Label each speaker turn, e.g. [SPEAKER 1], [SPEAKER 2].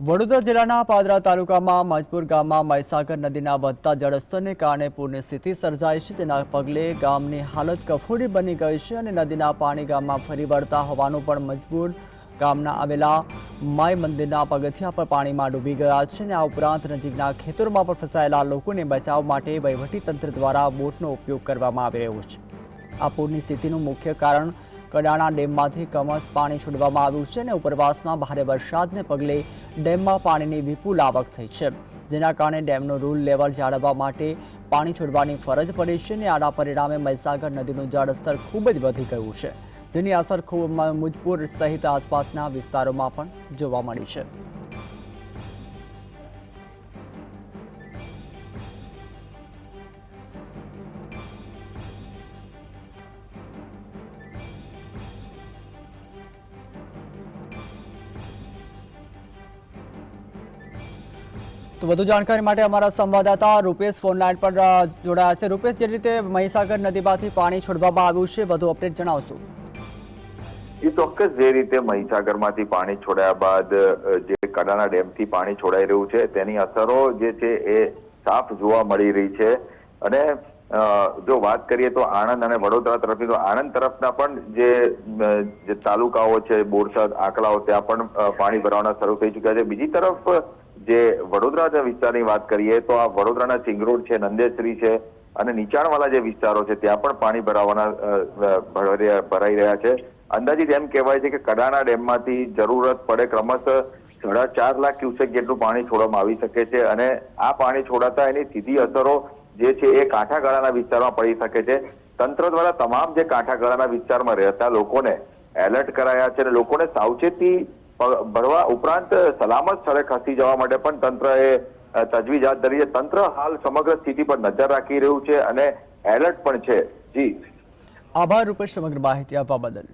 [SPEAKER 1] વડોદરા જિલ્લાના પાદરા તાલુકામાં મજપુર ગામમાં મહીસાગર નદીના વધતા જળસ્તરને કારણે પૂરની સ્થિતિ સર્જાઈ છે. તેના પગલે ગામની હાલત કફોડી બની ગઈ છે અને નદીના પાણી ગામમાં ફરી વળતા હોવાનું પણ મજબૂર ગામના આવેલા માય મંદિરના પગથિયા પર પાણીમાં ડૂબી ગયા છે અને આ ઉપરાંત નજીકના ખેતરોમાં પણ ફસાયેલા લોકોને બચાવ માટે વહીવટીતંત્ર દ્વારા બોટનો ઉપયોગ કરવામાં આવી રહ્યો છે. આ પૂરની સ્થિતિનું મુખ્ય કારણ કડાણા ડેમમાંથી કમસ પાણી છોડવામાં આવ્યું છે અને ઉપરવાસમાં ભારે વરસાદને પગલે ડેમમાં પાણીની વિપુલ આવક થઈ છે. જેના કારણે ડેમનું રૂલ લેવલ જાળવવા માટે પાણી છોડવાની ફરજ પડી છે અને આના પરિણામે મહીસાગર નદીનું જળસ્તર ખૂબ જ વધી ગયું છે. જેની અસર ખૂબ મુજપુર સહિત આસપાસના વિસ્તારોમાં પણ જોવા મળી છે. તો વધુ જાણકારી માટે અમારા સંવાદદાતા રૂપેશ ફોનલાઈન પર જોડાયા છે. રૂપેશ, જે રીતે મહીસાગર નદીમાંથી પાણી છોડવામાં આવ્યું છે, વધુ અપડેટ જણાવશો.
[SPEAKER 2] એ ચોક્કસ. જે રીતે મહીસાગરમાંથી પાણી છોડાયા બાદ જે કડાના ડેમથી પાણી છોડાઈ રહ્યું છે, તેની અસરો જે છે એ સાફ જોવા મળી રહી છે. અને જો વાત કરીએ તો આણંદ અને વડોદરા તરફની, તો આણંદ તરફના પણ જે તાલુકાઓ છે, બોરસદ, આંકલાઓ, ત્યાં પણ પાણી ભરાવાના શરૂ થઈ ચૂક્યા છે. બીજી તરફ જે વડોદરા વિસ્તારની વાત કરીએ તો આ વડોદરાના ચિંગરોડ છે, નંદેશ્રી છે અને નીચાણવાળા જે વિસ્તારો છે, ત્યાં પણ પાણી ભરાવાના ભરાઈ રહ્યા છે. અંદાજિત એમ કહેવાય છે કે કડાના ડેમમાંથી જરૂરત પડે ક્રમશઃ સાડા ચાર લાખ ક્યુસેક જેટલું પાણી છોડવામાં આવી શકે છે અને આ પાણી છોડાતા એની સીધી અસરો જે છે એ કાંઠાગાળાના વિસ્તારમાં પડી શકે છે. તંત્ર દ્વારા તમામ જે કાંઠાગાળાના વિસ્તારમાં રહેતા લોકોને એલર્ટ કરાયા છે અને લોકોને સાવચેતી ભરવા ઉપરાંત સલામત સ્થળે ખસી જવા માટે પણ તંત્રએ તજવીજ હાથ ધરી છે. તંત્ર હાલ સમગ્ર સ્થિતિ પર નજર રાખી રહ્યું છે અને એલર્ટ પણ છે. જી.
[SPEAKER 1] આભાર રૂપેશ, સમગ્ર માહિતી આપવા બદલ.